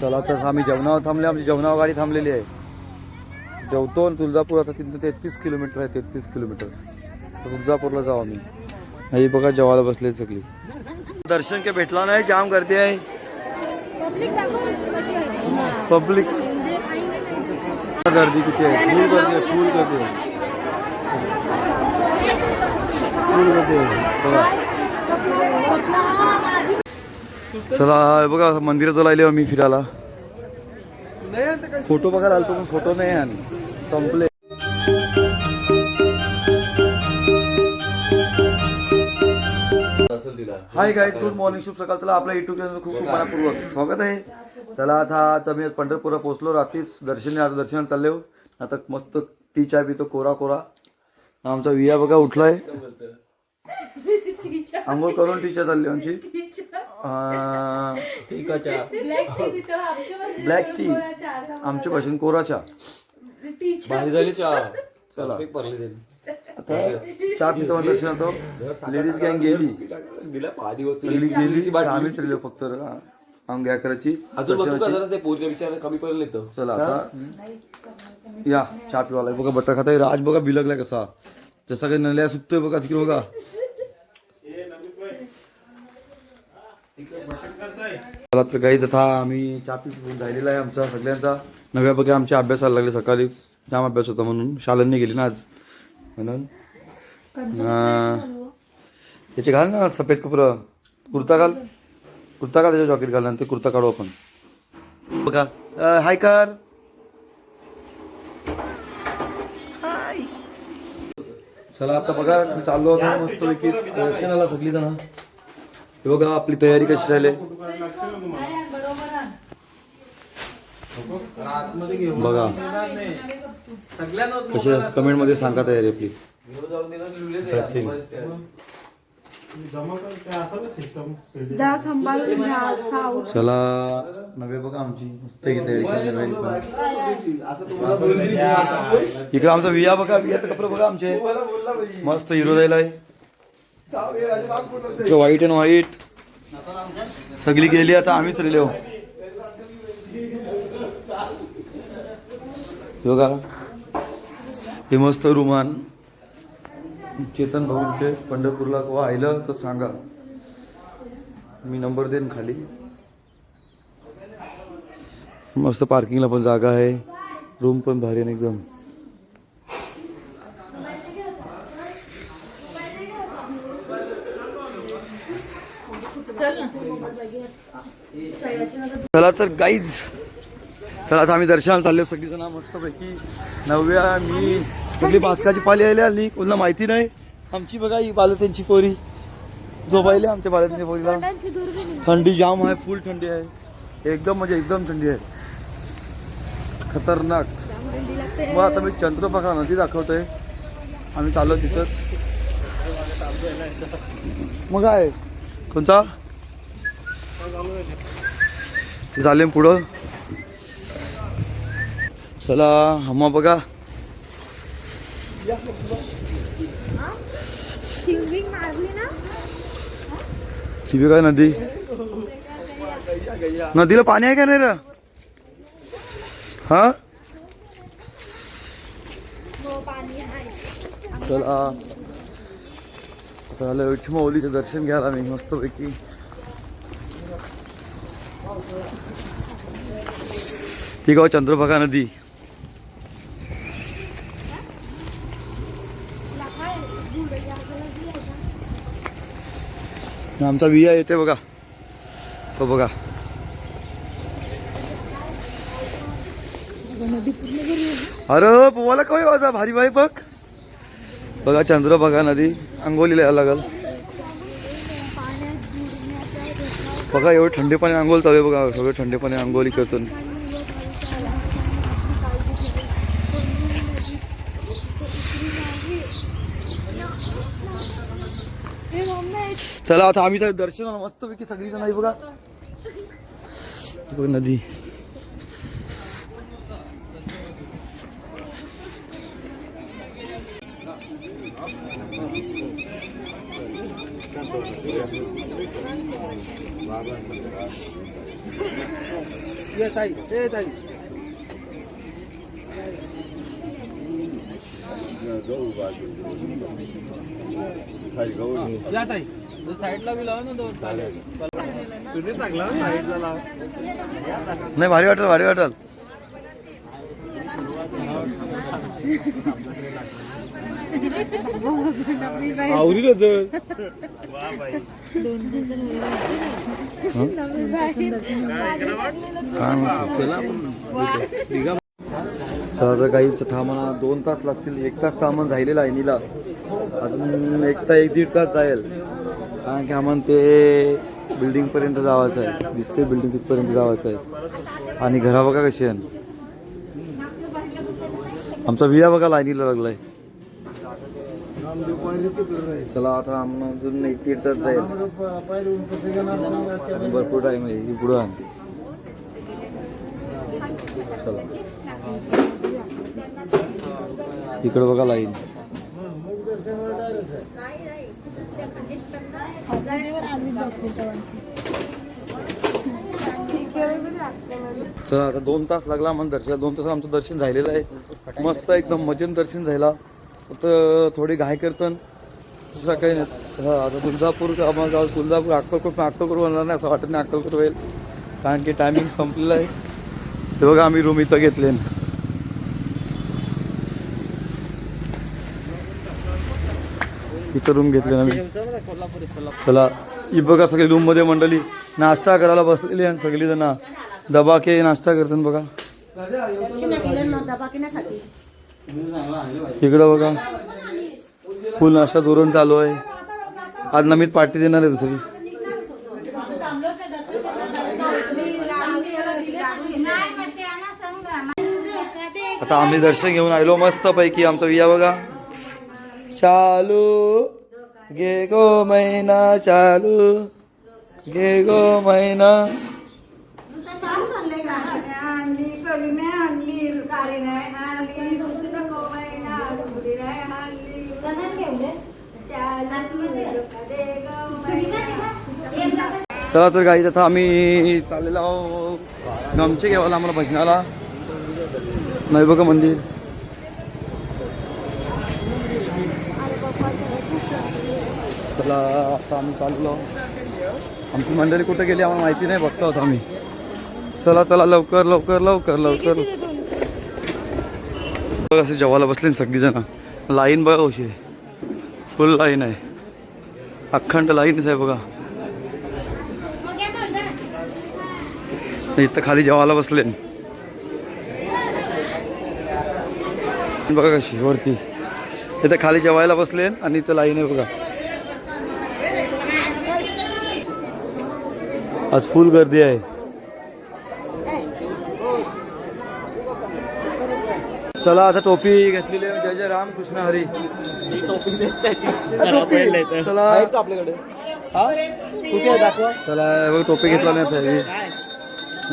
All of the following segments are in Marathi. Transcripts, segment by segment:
चला तर आम्ही जेवणावर थांबले आमची जेवणावर गाडी थांबलेली आहे. जेवतो आणि तुळजापूर आता तिथून तेहतीस किलोमीटर आहे तेहतीस किलोमीटर. तुळजापूरला जाऊ आम्ही. आई बघा जेवायला बसले सगळी. दर्शन काही भेटला नाही जाम गर्दी आहे. पब्लिक गर्दी किती आहे? फुल गर्दी आहे फुल गर्दी आहे. फुल गर्दी आहे. बघा. चला बघा मंदिरात लायले आम्ही फिरायला. फोटो बघायला आलतो पण फोटो नाही आणि संपले. हाय गाईज गुड मॉर्निंग शुभ सकाळ. चला आपल्या युट्यूब चॅनल खूप खूप मनापूर्वक स्वागत आहे. चला आता आता मी पंढरपूरला पोहोचलो. रात्रीच दर्शन आता दर्शनाला चालले. हो. आता मस्त टी चाय पितो कोरा कोरा. आमचा विया बघा उठलाय. आंघोळ करून टी चाय चालली आमची. ब्लॅक टी आमच्या भाषेन कोरा चहा भारी झाली चहा. चला. आता चहा पितो दर्शन होतो लेडीज गँग गेली. दिला दिवस सगळी गेली. आम्हीच राहिलो फक्त अंग करायची. अजून मग तू का जरा ते पोरीला विचार कमी पडलं येतं चला आता. या चहा पिवाला. बघा बटर खाताय. राज बघा बिलगलाय कसा. जसा काही नल्या सुटतोय बघा तिकडे बघा. चला तर गाईच आता आम्ही चहा पी झालेला आहे आमचा सगळ्यांचा. नव्या बघा आमच्या अभ्यासाला लागले सकाळी. जाम अभ्यास होता म्हणून. शाळांनी गेली ना आज. म्हणून? याचे घाल ना सफेद कपडा. कुर्ता घाल. कुर्ता घाल त्याच्या जॉकेट घाल आणि ते कुर्ता काढू आपण. बघा. हाय कर. हाय. चला आता बघा चाललो होतो मस्त पैकी. दर्शनाला सगळी जण. हे बघा आपली तयारी कशी राहिली? बघा. कशी कमेंटमध्ये सांगा तयारी आपली. दहा चला नवे बघा आमची मस्त तयारी पण. इकडे आमचा विया बघा वियाचे कपडे बघा आमचे. मस्त हिरो जायला व्हाईट अँड व्हाईट सगळी गेली आता आम्हीच रेले हो हे बघा हे मस्त रुमान चेतन भाऊंचे पंढरपूरला केव्हा आयलं तर सांगा. मी नंबर देईन खाली. मस्त पार्किंगला पण जागा आहे. रूम पण भारी आहे एकदम. चला तर गाईज चला आता आम्ही दर्शन चाललो सगळीजण मस्तपैकी नवव्या मी सगळी बासकाची पाली आली आली कोणाला माहिती नाही. आमची बघा ही बाल त्यांची पोरी. झोपायली आमच्या बालतीच्या पोरीला. थंडी जाम आहे फुल थंडी आहे. एकदम म्हणजे एकदम थंडी आहे. खतरनाक. मग आता मी चंद्रभागा नदी दाखवतोय. आम्ही चाललो तिथं. मग काय कोणता? झाले पुढं. चला हमा बघा. मारली ना? तिथे काय नदी. नदीला पाणी आहे का नाही रे? हा? हो चला. आता आलं विठ्ठल माऊलीचं दर्शन घ्यायला मी मस्तपैकी. ती गाव चंद्रभागा नदी. आमचा विया येते बघा. तो बघा. अरे पोवाला काय वाजा? भारी बाई बघ. बघा चंद्र बघा नदी. अंघोलीला यायला लागल. बघा एवढं थंडी पाणी अंघोल चालू आहे बघा. सगळं थंडी पाणी अंघोली करतो चला आता आम्ही तर दर्शनाला मस्तपैकी सगळी जण आहे बघा बघ नदी ये ताई ये ताई गहू बाजू या ताई बाई काय म्हणतो? चला चला तर काहीच थांबणा दोन तास लागतील. एक तास थांबण झालेलं आहे नीला. अजून एक तास एक दीड तास जाईल. कारण की आम्हाला ते बिल्डिंगपर्यंत जावायचं आहे. दिसते बिल्डिंग तिथपर्यंत जावायचं आहे. आणि घरा बघा कशी आहे. आमचा विया बघा लाईनीला लागलाय. चला आता आम्हाला अजून एक दीड तास जाईल भरपूर टाइम आहे. ही पुढं आणते. चला. इकडं बघा लाईन. चला आता दोन तास लागला आम्हाला दर्शन दोन तास आमचं दर्शन झालेलं आहे. मस्त एकदम मजेन दर्शन झाला. फक्त थोडी घाय करतन. दुसरा काही नाही. हा आता तुळजापूर आम्हाला गाव तुळजापूर अक्कलकोट अक्कलकोट होणार नाही असं वाटत नाही अक्कलकोट होईल. कारण की टायमिंग संपलेलं आहे. ते बघा आम्ही रूम इथं घेतले इथं रूम घेतले ना मी चला ही बघा सगळी रूममध्ये मंडळी. नाश्ता करायला बसलेली आहे सगळी जण दबाके नाश्ता करतात बघा. इकडं बघा. फुल नाश्ता धोरण चालू आहे. आज नमित पार्टी देणार आहे दुसरी. आता आम्ही दर्शन घेऊन आलो मस्त पैकी आमचा विया बघा. चालू। गे गो महिना चालू। गे गो महिना चला तर काही आता आम्ही चाललेलो आहोत. आमचे घेवायला आम्हाला भजनाला? नाही बघा मंदिर. चला आता आम्ही चाललो. आहोत. आमची मंडळी कुठे गेली आम्हाला माहिती नाही बघतो आहोत आम्ही. चला चला लवकर लवकर लवकर लवकर. बघ असं जेवायला बसले ना सगळी जण लाईन बघा कशी आहे. फुल लाईन आहे. अखंड लाईनच आहे बघा. इथं खाली जेवायला बसले. बघा कशी वरती. इथं खाली जेवायला बसले आणि इथं लाईन आहे बघा. आज फुल गर्दी आहे. चला आता टोपी घेतलेली आहे. जय जय राम कृष्ण हरी. टोपी. चला. आपल्याकडे? हा? चला बघ टोपी घेतला नाही हे.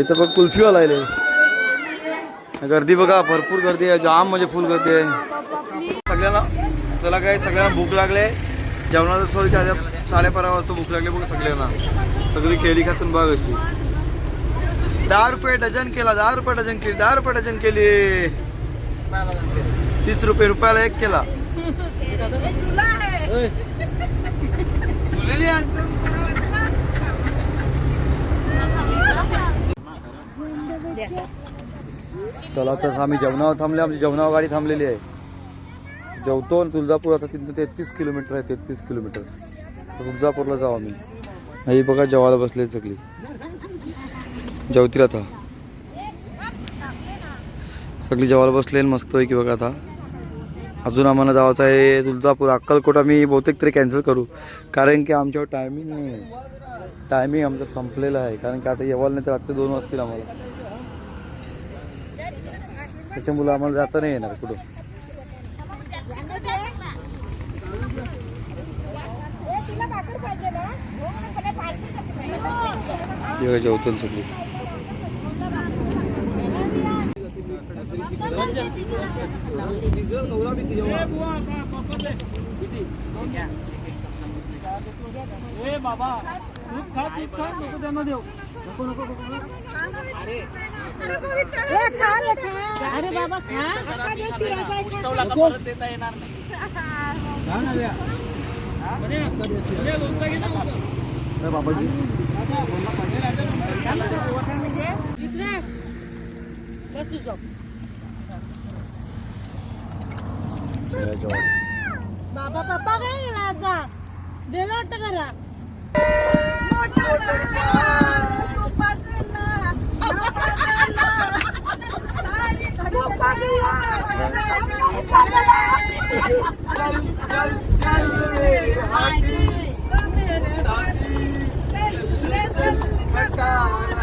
इथं बघ कुल्फीवाला आहे गर्दी बघा भरपूर गर्दी आहे. जाम म्हणजे फुल गर्दी आहे. सगळ्यांना चला काय सगळ्यांना भूक लागले जेवणाचं सोय काय साडेबारा वाजता भूक लागली बघ सगळ्यांना. सगळी केळी खातून बघ अशी. दहा रुपये डझन केला दहा रुपये डझन केली दहा रुपये डझन केली. तीस रुपये रुपयाला एक केला. चला तर आम्ही जेवणावर थांबले आमची जेवणावर गाडी थांबलेली आहे. जेवतो आणि तुळजापूर आता तिथं तेहतीस किलोमीटर आहे तेहतीस किलोमीटर. तुळजापूरला जाऊ आम्ही. नाही बघा जेवायला बसले सगळी. जेवतील आता. सगळी जेवायला बसले मस्त आहे की बघा आता. अजून आम्हाला जायचं आहे तुळजापूर. अक्कलकोट आम्ही बहुतेक तरी कॅन्सल करू. कारण की आमच्यावर टायमिंग नाही आहे. टायमिंग आमचं संपलेलं आहे. कारण की आता येवाल नाही तर रात्री दोन वाजतील आम्हाला. त्याच्यामुळं आम्हाला जाता नाही येणार कुठं. जेव्हा जेवतो ना सगळी ए बाबा तूच खा तूच खा नको त्यांना देऊ नको नको अरे अरे बाबा खा देता येणार नाही. बाबाजी बाबा पप्पा काय गेला आता दिलं वाटतं करा हे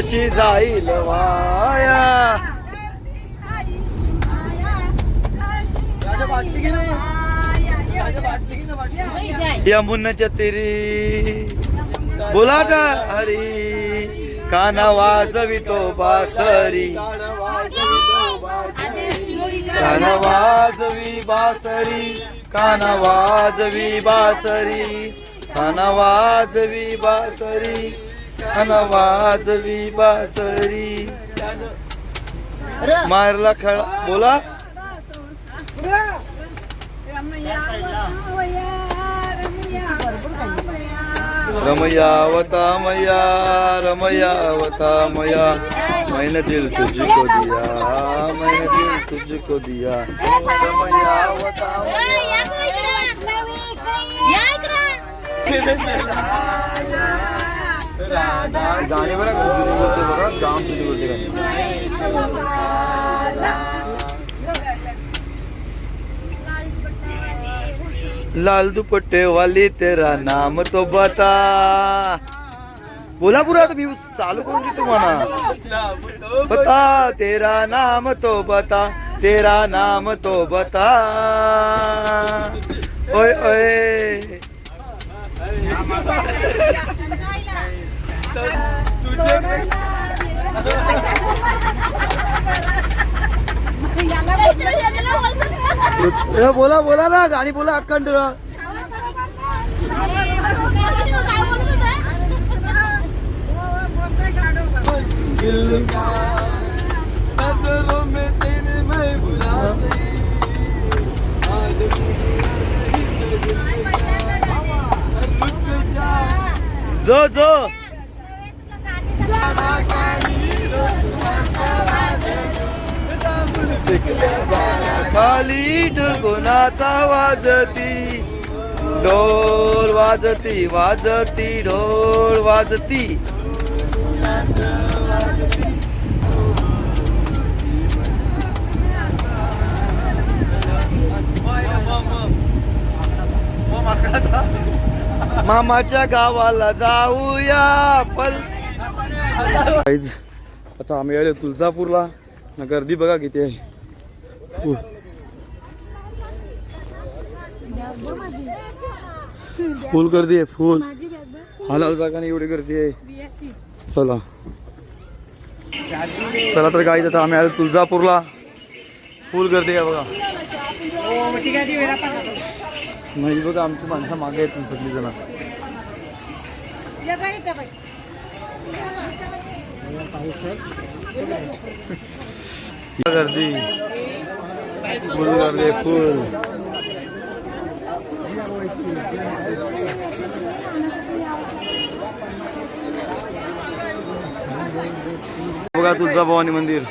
कशी जाईल वाया? यमुनाच्या तिरी. बोला का हरी. काना वाजवितो बासरी. काना वाजवी बासरी. काना वाजवी बासरी. काना वाजवी बासरी. काना वाजवी बासरी. मारला खळा. बोला. रमयावता मया रमयावता मया. मैंने दिल तुझको दिया मैंने दिल तुझको दिया. रमयावता गाणे बघा जुनी बोलते बघा जाम जुनी बोलते गाणी लाल दुपट्टे वाली तेरा नाम तो बता। बोला पुरा तुम्ही चालू करून दे तुम्हाला। बता तेरा नाम तो बता तेरा नाम तो बता। ओय ओय। ए, बोला बोला ना गाणी बोला अखंड जो जो. खाली ढगुनाचा वाजती ढोल वाजती वाजती ढोल वाजती. मामाच्या गावाला जाऊया पल आता आम्ही आलो तुळजापूरला. गर्दी बघा किती आहे. फुल गर्दी आहे फुल. हालाल जागा नाही एवढी गर्दी आहे. चला. चला तर गाईज आता आम्ही आलो तुळजापूरला. फुल गर्दी आहे बघा. नाही बघा आमची माणसं मागे आहेत सगळी जण. गर्दी. फुल गर्दी फुल बघा तुळजा भवानी मंदिर.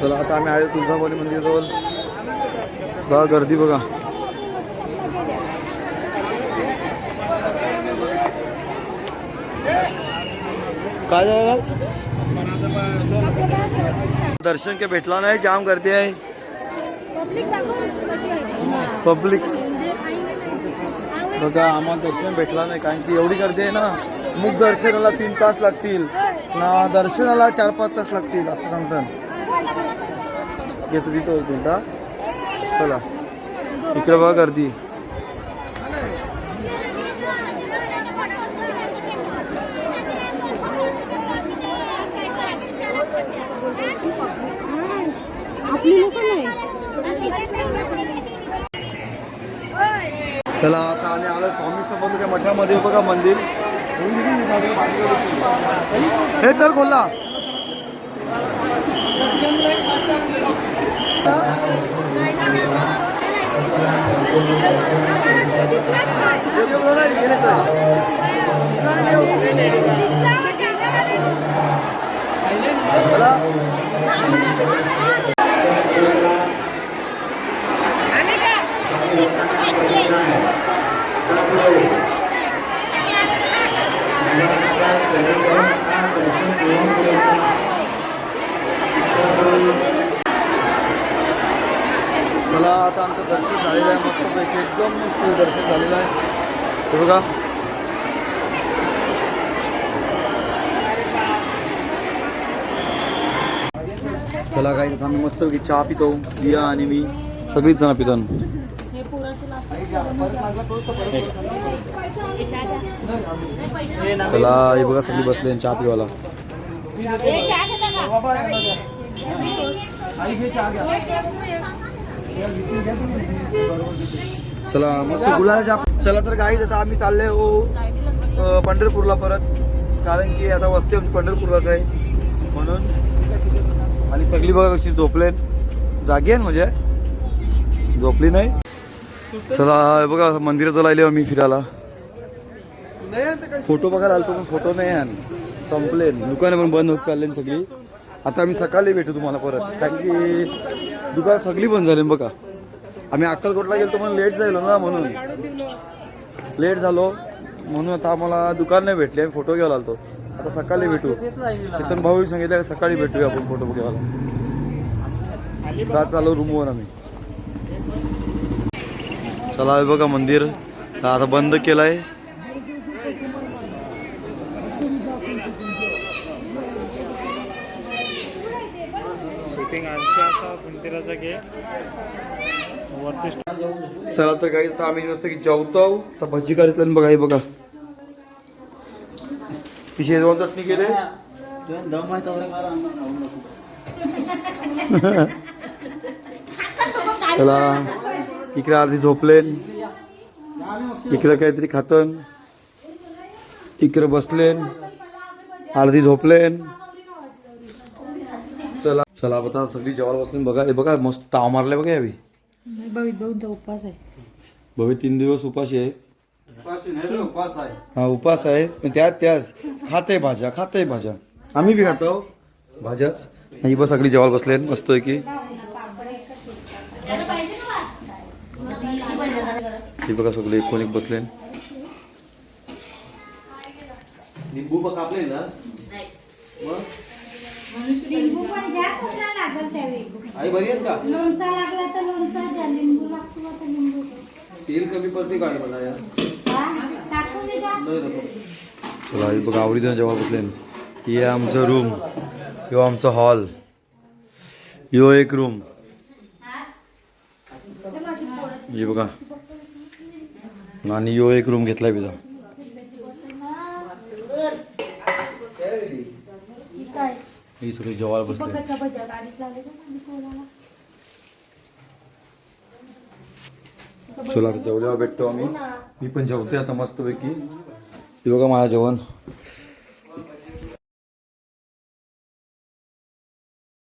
चला आता आम्ही आलो तुळजाभवानी मंदिर जवळ बघा गर्दी बघा. काय झालं? दर्शन के भेटला नाही जाम गर्दी आहे? पब्लिक। बघा आम्हाला दर्शन भेटला नाही कारण की एवढी गर्दी आहे ना मुख दर्शनाला तीन तास लागतील. ना दर्शनाला चार पाच तास लागतील असं सांगतात. येतो तिथं हा. चला. इकडे बघा गर्दी आपली लोक नाही चला आता आम्ही आलो स्वामी समर्थ मठामध्ये. बघा मंदिर. हे तर बोला चला चला आता आमचं दर्शन झालेलं आहे. मस्तपैकी एकदम मस्त दर्शन झालेलं आहे. हे बघा. चला काही आम्ही मस्तपैकी चहा पितो. दिया आणि मी सगळीच जण पितो. चला हे बघा सगळी बसले चहा पिवाला चला मस्त. गुलाच्या चला तर काही आता आम्ही चालले हो पंढरपूरला परत. कारण की आता वस्ती आमची पंढरपूरलाच आहे. म्हणून आणि सगळी बघा कशी झोपलेत. जागी आहे ना म्हणजे? झोपली नाही? चला बघा मंदिरात आले आम्ही फिरायला. फोटो बघायला आलो पण फोटो नाही आण संपले. दुकानं पण बंद होत चालले सगळी. आता आम्ही सकाळी भेटू तुम्हाला परत. कारण की दुकान सगळी बंद झाली बघा. आम्ही अक्कलकोटला गेलो म्हणून लेट झालो ना म्हणून. लेट झालो. म्हणून आता आम्हाला दुकान नाही भेटले. आम्ही फोटो घ्यायला आलो आता सकाळी भेटू. चेतन भाऊ सांगितलं सकाळी भेटूया आपण फोटो घ्यायला रात चालू रूमवर आम्ही. चला हे बघा मंदिर. आता बंद घे वरती चला तर काही आता आम्ही मस्त की जेवतो तर भजी करीतलं बघा हे बघा. ही शेजवान चटणी केले. चला. इकडे अर्धी झोपलेन इकडे काहीतरी खातन इकडे बसलेन अर्धी झोपलेन. चला चला आता सगळी जेवायला बसलेन. बघा हे बघा मस्त ताव मारले बघा यावी बघून उपवास आहे. भवी तीन दिवस उपाशी आहे. हा उपास आहे. पण त्यात त्याच खाते भाज्या खाते भाज्या. आम्ही बी खातो. भाज्याच. ही बस सगळी जेवायला बसले मस्त आहे की ही बघा सगळे एक एक बसले. लिंबू पण द्या कुठला लागल त्यावेळी आई बरी आहेत का? लोणचा लागला तर लोणचा द्या लिंबू लागतो आता लिंबू. तेल कमी पडते मला या? हा? का चला ही बघा आवडीचं जेव्हा बसले. हे आमचं रूम ह्यो आमचा हॉल ह्यो एक रूम हे बघा. आणि यो एक रूम घेतलाय बिजा ही सगळी जवळ बसते चला जेवल्यावर भेटतो आम्ही. मी पण जेवते आता मस्तपैकी. योगा माझा जेवण.